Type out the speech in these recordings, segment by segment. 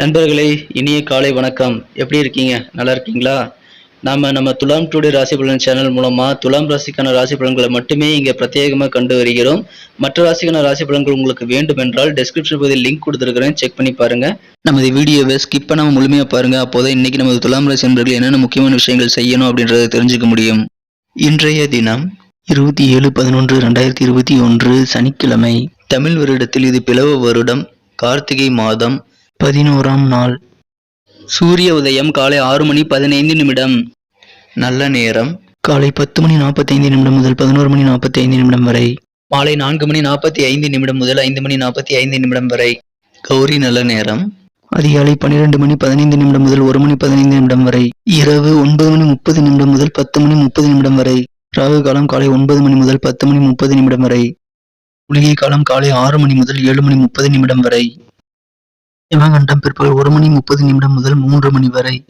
நண்பர்களே இனிய காலை வணக்கம். எப்படி இருக்கீங்க? நல்லா இருக்கீங்களா? நாம நம்ம துலாம் டுடே ராசி பலன் சேனல் மூலமா துலாம் ராசிக்கான ராசி பலன்களை மட்டுமே இங்க பிரத்யேகமாக கண்டு வருகிறோம். மற்ற ராசிக்கான ராசி பலன்கள் உங்களுக்கு வேண்டும் என்றால் டெஸ்கிரிப்ஷன் பகுதியில் லிங்க் கொடுத்துருக்கிறேன். செக் பண்ணி பாருங்க. நமது வீடியோவை ஸ்கிப் பண்ணாமல் முழுமையாக பாருங்க. அப்போதான் இன்னைக்கு நமது துலாம் ராசி நண்பர்கள் என்னென்ன முக்கியமான விஷயங்கள் செய்யணும் அப்படின்றத தெரிஞ்சுக்க முடியும். இன்றைய தினம் இருபத்தி ஏழு பதினொன்று ரெண்டாயிரத்தி இருபத்தி ஒன்று சனிக்கிழமை. தமிழ் வருடத்தில் இது பிளவ வருடம். கார்த்திகை மாதம். பதினோராம் நாள். சூரிய உதயம் காலை ஆறு மணி பதினைந்து நிமிடம். நல்ல நேரம். காலை பத்து மணி நாற்பத்தைந்து நிமிடம் முதல் பதினோரு மணி நாற்பத்தி ஐந்து நிமிடம் வரை. மாலை நான்கு மணி நாற்பத்தி ஐந்து நிமிடம் முதல் ஐந்து மணி நாற்பத்தி ஐந்து நிமிடம் வரை. கௌரி நல்ல நேரம். அதிகாலை பன்னிரண்டு மணி பதினைந்து நிமிடம் முதல் ஒரு மணி பதினைந்து நிமிடம் வரை. இரவு ஒன்பது மணி முப்பது நிமிடம் முதல் பத்து மணி முப்பது நிமிடம் வரை. ராகு காலம் காலை ஒன்பது மணி முதல் பத்து மணி முப்பது நிமிடம் வரை. குளிகை காலம் காலை ஆறு மணி முதல் ஏழு மணி முப்பது நிமிடம் வரை. யமகண்டம் பிற்பகல் ஒரு மணி முப்பது நிமிடம் முதல் மூன்று மணி வரை.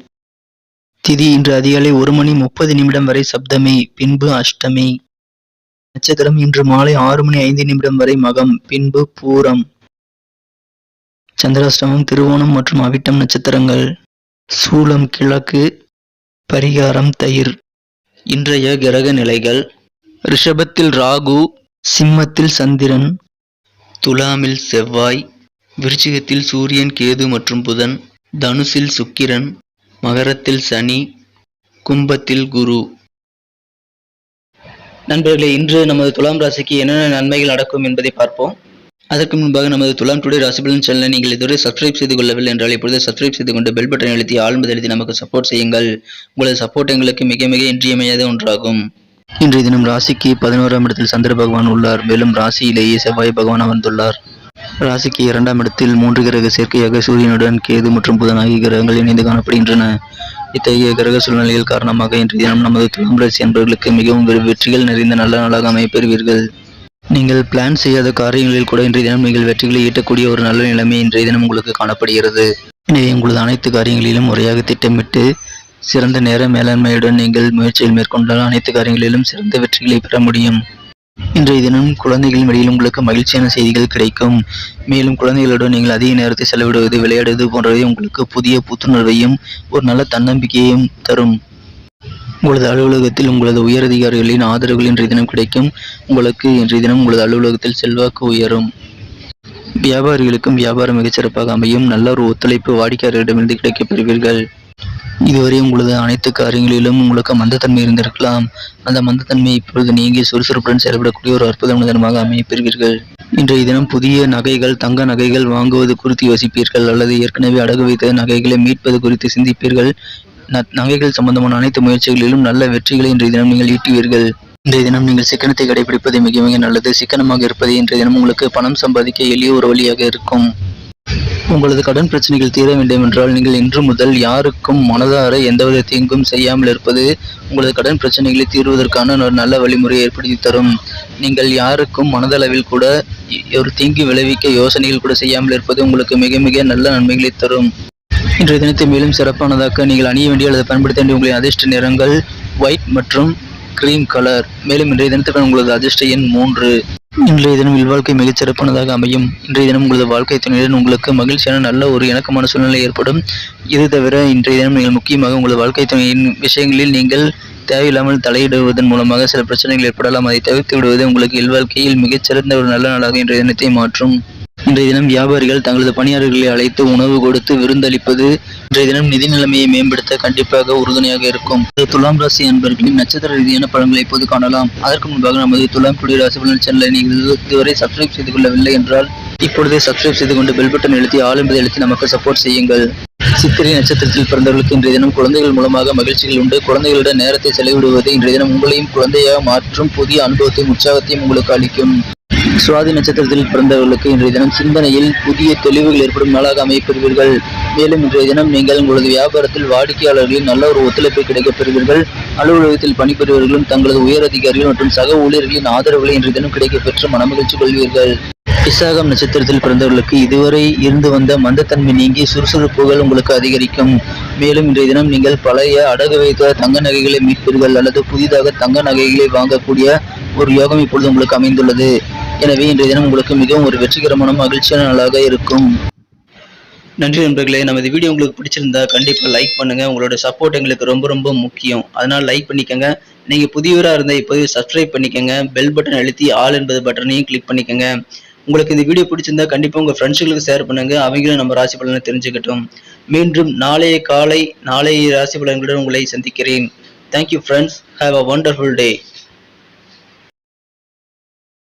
திதி இன்று அதிகாலை ஒரு மணி முப்பது நிமிடம் வரை சப்தமி பின்பு அஷ்டமி. நட்சத்திரம் இன்று மாலை ஆறு மணி ஐந்து நிமிடம் வரை மகம் பின்பு பூரம். சந்திராஷ்டமம் திருவோணம் மற்றும் அவிட்டம் நட்சத்திரங்கள். சூலம் கிழக்கு பரிகாரம் தயிர். இன்றைய கிரக நிலைகள். ரிஷபத்தில் ராகு சிம்மத்தில் சந்திரன் துலாமில் செவ்வாய். விருச்சிகத்தில் சூரியன் கேது மற்றும் புதன் தனுசில் சுக்கிரன் மகரத்தில் சனி கும்பத்தில் குரு. நண்பர்களே இன்று நமது துலாம் ராசிக்கு என்னென்ன நன்மைகள் நடக்கும் என்பதை பார்ப்போம். அதற்கு முன்பாக நமது துலாம் டுடே ராசிபலன் சேனலை நீங்கள் இதுவரை சப்ஸ்கிரைப் செய்து கொள்ளவில்லை என்றால் இப்பொழுது சப்ஸ்கிரைப் செய்து கொண்டு பெல் பட்டன் அழுத்தி ஆழ்ந்து எழுதி நமக்கு சப்போர்ட் செய்யுங்கள். உங்களது சப்போர்ட் எங்களுக்கு மிக மிக இன்றியமையாத ஒன்றாகும். இன்றைய தினம் ராசிக்கு பதினோராம் இடத்தில் சந்திர பகவான் உள்ளார். மேலும் ராசியிலேயே செவ்வாய் பகவான் அமர்ந்துள்ளார். ராசிக்கு இரண்டாம் இடத்தில் மூன்று கிரக சேர்க்கையாக சூரியனுடன் கேது மற்றும் புதன் ஆகிய கிரகங்கள் இணைந்து காணப்படுகின்றன. இத்தகைய கிரக சூழ்நிலைகள் காரணமாக இன்றைய தினம் நமது துலாம் ராசி என்பவர்களுக்கு மிகவும் வெற்றிகள் நிறைந்த நல்ல நாளாக அமையப்பெறுவீர்கள் நீங்கள் பிளான் செய்யாத காரியங்களில் கூட இன்றைய தினம் நீங்கள் வெற்றிகளை ஈட்டக்கூடிய ஒரு நல்ல நிலைமை இன்றைய தினம் உங்களுக்கு காணப்படுகிறது. எனவே உங்களது அனைத்து காரியங்களிலும் முறையாக திட்டமிட்டு சிறந்த நேர மேலாண்மையுடன் நீங்கள் முயற்சியில் மேற்கொண்டால் அனைத்து காரியங்களிலும் சிறந்த வெற்றிகளை பெற முடியும். இன்றைய தினம் குழந்தைகளின் வழியில் உங்களுக்கு மகிழ்ச்சியான செய்திகள் கிடைக்கும். மேலும் குழந்தைகளுடன் நீங்கள் அதிக நேரத்தை செலவிடுவது விளையாடுவது போன்றவை உங்களுக்கு புதிய புத்துணர்வையும் ஒரு நல்ல தன்னம்பிக்கையையும் தரும். உங்களது அலுவலகத்தில் உங்களது உயரதிகாரிகளின் ஆதரவுகள் இன்றைய தினம் கிடைக்கும். உங்களுக்கு இன்றைய தினம் உங்களது அலுவலகத்தில் செல்வாக்கு உயரும். வியாபாரிகளுக்கும் வியாபாரம் மிகச்சிறப்பாக அமையும். நல்ல ஒரு ஒத்துழைப்பு வாடிக்கையாளர்களிடமிருந்து கிடைக்கப் பெறுவீர்கள். இதுவரை உங்களது அனைத்து காரியங்களிலும் உங்களுக்கு மந்தத்தன்மை இருந்திருக்கலாம். அந்த மந்தத்தன்மை இப்பொழுது நீங்கி சுறுசுறுப்புடன் செயல்படக்கூடிய ஒரு அற்புதமான தினமாக அமையப்பெறுவீர்கள் இன்றைய தினம் புதிய நகைகள் தங்க நகைகள் வாங்குவது குறித்து யோசிப்பீர்கள். அல்லது ஏற்கனவே அடகு வைத்த நகைகளை மீட்பது குறித்து சிந்திப்பீர்கள். ந- நகைகள் சம்பந்தமான அனைத்து முயற்சிகளிலும் நல்ல வெற்றிகளை இன்றைய தினம் நீங்கள் ஈட்டுவீர்கள். இன்றைய தினம் நீங்கள் சிக்கனத்தை கடைபிடிப்பது மிக மிக நல்லது. சிக்கனமாக இருப்பது இன்றைய தினம் உங்களுக்கு பணம் சம்பாதிக்க எளிய ஒரு வழியாக இருக்கும். உங்களது கடன் பிரச்சனைகள் தீர வேண்டும் என்றால் நீங்கள் இன்று முதல் யாருக்கும் மனதார எந்தவித தீங்கும் செய்யாமல் இருப்பது உங்களது கடன் பிரச்சனைகளை தீர்வதற்கான ஒரு நல்ல வழிமுறையை ஏற்படுத்தி தரும். நீங்கள் யாருக்கும் மனதளவில் கூட ஒரு தீங்கு விளைவிக்க யோசனைகள் கூட செய்யாமல் இருப்பது உங்களுக்கு மிக மிக நல்ல நன்மைகளை தரும். இன்றைய தினத்தை மேலும் சிறப்பானதாக்க நீங்கள் அணிய வேண்டிய அல்லது பயன்படுத்த வேண்டிய உங்களின் அதிர்ஷ்ட நிறங்கள் ஒயிட் மற்றும் கிரீம் கலர் மேலும் இன்றைய தினத்துக்கான உங்களது அதிர்ஷ்ட எண் மூன்று. இன்றைய தினம் இல்வாழ்க்கை மிகச் சிறப்பானதாக அமையும். இன்றைய தினம் உங்களது வாழ்க்கை துணையுடன் உங்களுக்கு மகிழ்ச்சியான நல்ல ஒரு இணக்கமான சூழ்நிலை ஏற்படும். இது தவிர இன்றைய தினம் நீங்கள் முக்கியமாக உங்களது வாழ்க்கை துணையின் விஷயங்களில் நீங்கள் தேவையில்லாமல் தலையிடுவதன் மூலமாக சில பிரச்சனைகள் ஏற்படலாம். அதை தவிர்த்து விடுவது உங்களுக்கு இல்வாழ்க்கையில் மிகச்சிறந்த ஒரு நல்ல நாளாக இன்றைய தினத்தை மாற்றும். இன்றைய தினம் வியாபாரிகள் தங்களது பணியாளர்களை அழைத்து உணவு கொடுத்து விருந்தளிப்பது இன்றைய தினம் நிதி நிலைமையை மேம்படுத்த கண்டிப்பாக உறுதுணையாக இருக்கும். துலாம் ராசி அன்பர்களின் நட்சத்திர ரீதியான பலன்களை இப்போது காணலாம். அதற்கு முன்பாக நமது துலாம் குடி ராசி பலன் சேனலை நீங்கள் இதுவரை சப்ஸ்கிரைப் செய்து கொள்ளவில்லை என்றால் இப்பொழுதே சப்ஸ்கிரைப் செய்து கொண்டு பெல் பட்டன் எழுத்தி ஆல் எழுத்தி நமக்கு சப்போர்ட் செய்யுங்கள். சித்திரை நட்சத்திரத்தில் பிறந்தவர்களுக்கு இன்றைய தினம் குழந்தைகள் மூலமாக மகிழ்ச்சிகள் உண்டு. குழந்தைகளுடன் நேரத்தை செலவிடுவது இன்றைய தினம் உங்களையும் குழந்தையாக மாற்றும் புதிய அனுபவத்தையும் உற்சாகத்தையும் உங்களுக்கு அளிக்கும். சுவாதி நட்சத்திரத்தில் பிறந்தவர்களுக்கு இன்றைய தினம் சிந்தனையில் புதிய தெளிவுகள் ஏற்படும் நாளாக அமையப்பெறுவீர்கள். மேலும் இன்றைய தினம் நீங்கள் உங்களது வியாபாரத்தில் வாடிக்கையாளர்களின் நல்ல ஒரு ஒத்துழைப்பை கிடைக்கப் பெறுவீர்கள். அலுவலகத்தில் பணிபுரிவர்களும் தங்களது உயர் அதிகாரிகள் மற்றும் சக ஊழியர்களின் ஆதரவுகளை இன்றைய தினம் கிடைக்கப் பெற்று மனமகிழ்ச்சி கொள்வீர்கள். விசாகம் நட்சத்திரத்தில் பிறந்தவர்களுக்கு இதுவரை இருந்து வந்த மந்தத்தன்மை நீங்கி சுறுசுறுப்புகள் உங்களுக்கு அதிகரிக்கும். மேலும் இன்றைய தினம் நீங்கள் பழைய அடகு வைத்த தங்க நகைகளை மீட்பீர்கள் அல்லது புதிதாக தங்க நகைகளை வாங்கக்கூடிய ஒரு யோகம் இப்பொழுது உங்களுக்கு அமைந்துள்ளது. எனவே இன்றைய தினம் உங்களுக்கு மிகவும் ஒரு வெற்றிகரமான மகிழ்ச்சியான நாளாக இருக்கும். நன்றி நண்பர்களே நமது வீடியோ உங்களுக்கு பிடிச்சிருந்தா கண்டிப்பாக லைக் பண்ணுங்க. உங்களோட சப்போர்ட் எங்களுக்கு ரொம்ப ரொம்ப முக்கியம். அதனால் லைக் பண்ணிக்கோங்க. நீங்கள் புதியவராக இருந்தால் இப்போது சப்ஸ்கிரைப் பண்ணிக்கோங்க. பெல் பட்டன் அழுத்தி ஆல் என்பது பட்டனையும் கிளிக் பண்ணிக்கோங்க. உங்களுக்கு இந்த வீடியோ பிடிச்சிருந்தா கண்டிப்பாக உங்கள் ஃப்ரெண்ட்ஸுகளுக்கு ஷேர் பண்ணுங்க. அவங்களும் நம்ம ராசி பலனை தெரிஞ்சுக்கட்டும். மீண்டும் நாளைய காலை நாளைய ராசி பலன்களுடன் உங்களை சந்திக்கிறேன். Thank you friends have a wonderful day